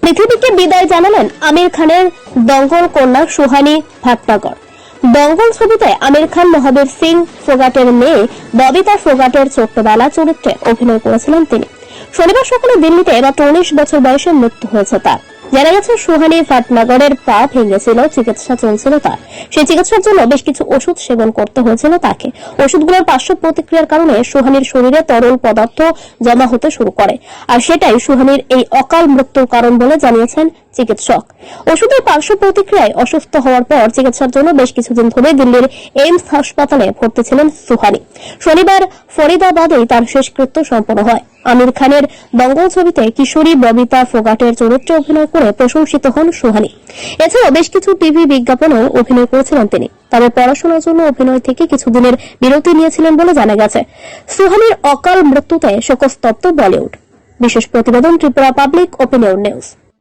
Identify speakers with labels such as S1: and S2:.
S1: পৃথিবীকে বিদায় জানালেন আমির খানের দঙ্গল কন্যা সুহানি ভাটনাগর। দঙ্গল ছবিতে আমির খান, মহাবীর সিং ফোগাটের মেয়ে ববিতা ফোগাটের ছোট্টবেলা চরিত্রে অভিনয় করেছিলেন তিনি। শনিবার সকালে দিল্লিতে এবার উনিশ বছর বয়সে মৃত্যু হয়েছে তার। জানা গেছে, সোহানি ফাটনাগরের পা ভেঙেছিল, চিকিৎসা চলছিল তার। সেই চিকিৎসার জন্য বেশ কিছু ওষুধ সেবন করতে হয়েছিল তাকে। ওষুধগুলোর পার্শ্ব প্রতিক্রিয়ার কারণে সোহানির শরীরে তরল পদার্থ জমা হতে শুরু করে। আর সেটাই সোহানির এই অকাল মৃত্যুর কারণ বলে জানিয়েছেন চিকিৎসক। ওষুধের পার্শ্ব প্রতিক্রিয়ায় অসুস্থ হওয়ার পর চিকিৎসার জন্য বেশ কিছুদিন ধরে দিল্লির এইমস হাসপাতালে ভর্তি ছিলেন সুহানি। শনিবার ফরিদাবাদেই তার শেষকৃত্য সম্পন্ন হয়। আমির খানের দঙ্গল ছবিতে কিশোরী ববিতা ফোগাটের চরিত্রে অভিনয় করে প্রশংসিত হন সুহানি। এছাড়াও বেশ কিছু টিভি বিজ্ঞাপনেও অভিনয় করেছিলেন তিনি। তবে পড়াশোনার জন্য অভিনয় থেকে কিছুদিনের বিরতি নিয়েছিলেন বলে জানা গেছে। সুহানির অকাল মৃত্যুতে শোকস্তব্ধ বলিউড। বিশেষ প্রতিবেদন ত্রিপুরা পাবলিক ওপিনিয়ন নিউজ।